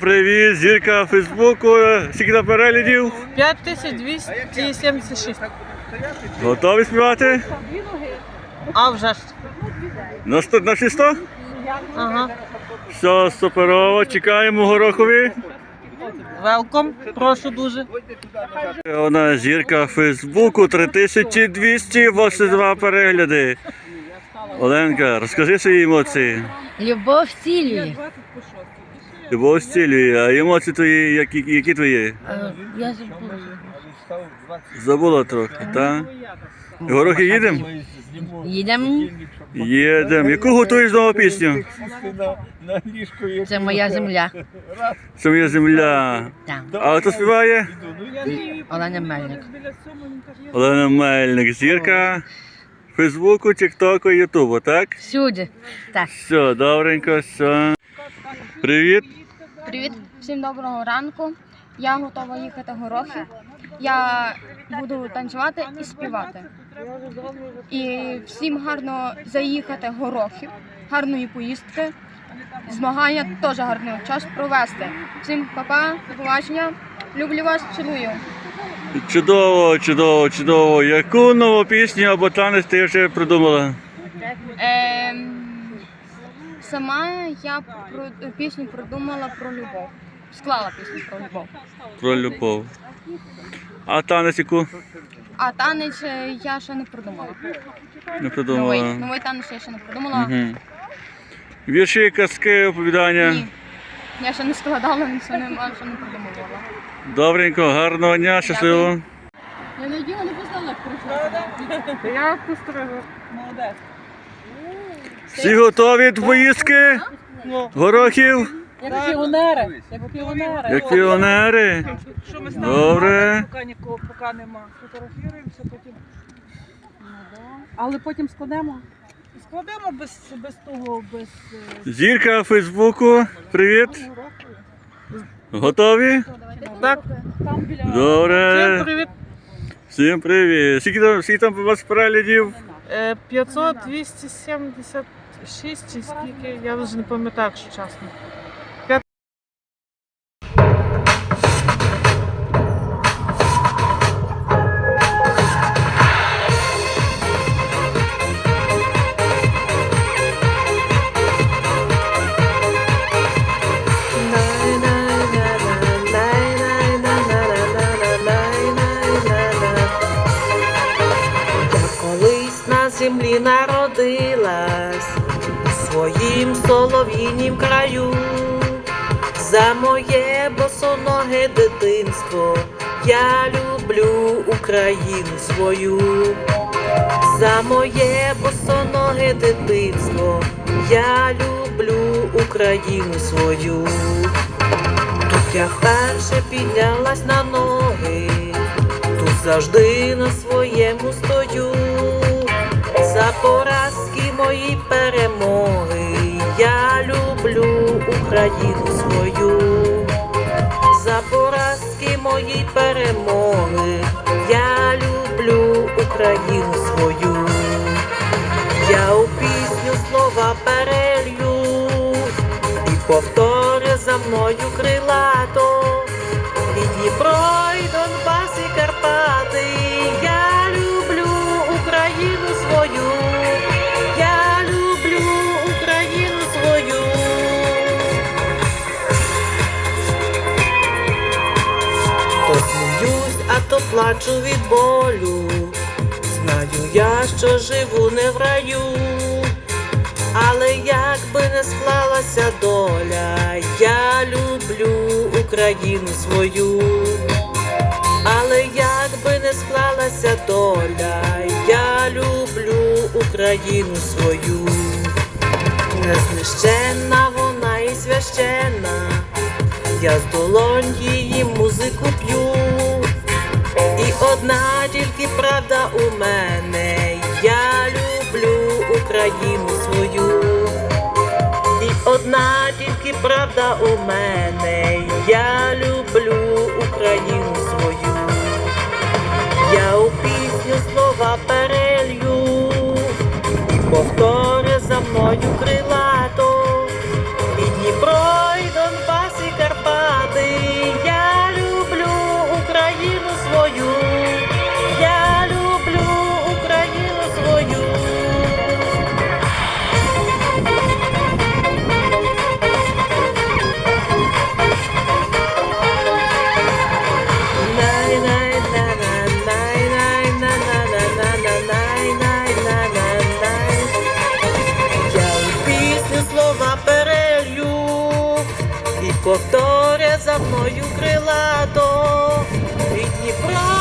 Привіт, зірка Фейсбуку. Скільки там переглядів? 5276. Готові співати? А вже ж. На, сто, на всі 100? Ага. Все, суперово. Чекаємо горохові. Велком. Прошу дуже. Вона зірка Фейсбуку 3282 перегляди. Оленка, розкажи свої емоції. Любов цілює. Любов зцілює, а емоції твої, які, які твої? Е, Я забула. Забула трохи, так? Горохи їдемо? Їдемо. Їдемо. Яку готуєш нову пісню? Це моя земля. Це моя земля. Там. А хто співає? Олена Мельник. Олена Мельник, зірка Фейсбуку, Тіктоку, Ютубу, так? Всюди. Так. Все, добренько, все. Привіт. Привіт, всім доброго ранку. Я готова їхати в горохи. Я буду танцювати і співати. І всім гарно заїхати в горохи, гарної поїздки. Змагання теж гарний час провести. Всім па-па, до побачення. Люблю вас, цілую. Чудово, чудово, чудово. Яку нову пісню або танець ти вже придумала? Ем, сама я про, пісню придумала про любов. Склала пісню про любов. Про любов. А танець яку? А танець е, я ще не придумала. Не Новий, придумала. новий танець я ще не придумала. Угу. Вірші, казки, оповідання. Ні. Я ще не складала, ще не, ще не придумувала. Добренько, гарного дня, щасливо. Я наділа, не писала, як прийшла. Я постригла. Молодець. Всі готові до поїздки? Горохів? Як піонери. Як піонери. Як піонери? Що ми Добре. поки нікого поки нема. Фотографіруємося, потім. Але потім складемо. Складемо без, без того, без е, Зірка Фейсбуку. Привіт. Готові? так. Там біля Добре. Всім привіт. Всім привіт. Скільки там, скільки там у вас переглядів? Е, 500, 276 чи скільки, я вже не пам'ятаю, якщо чесно. Землі народилась солов'їнім краю. За моє босоноге дитинство я люблю Україну свою. За моє босоноге дитинство я люблю Україну свою. Тут я вперше піднялась на ноги. Тут завжди на своєму стою, за поразки мої перемоги, люблю Україну свою, за поразки мої перемоги, я люблю Україну свою, я у пісню слова перелью і повтори за мною крилато. І Дніпро, плачу від болю. Знаю я, що живу не в раю. Але як би не склалася доля, я люблю Україну свою. Але як би не склалася доля, я люблю Україну свою. Незнищенна вона і священна, я з долонь її музику п'ю. Одна тільки правда у мене, я люблю Україну свою. І одна тільки правда у мене, я люблю Україну свою. Я у пісню слова за мною крилато, від Дніпро,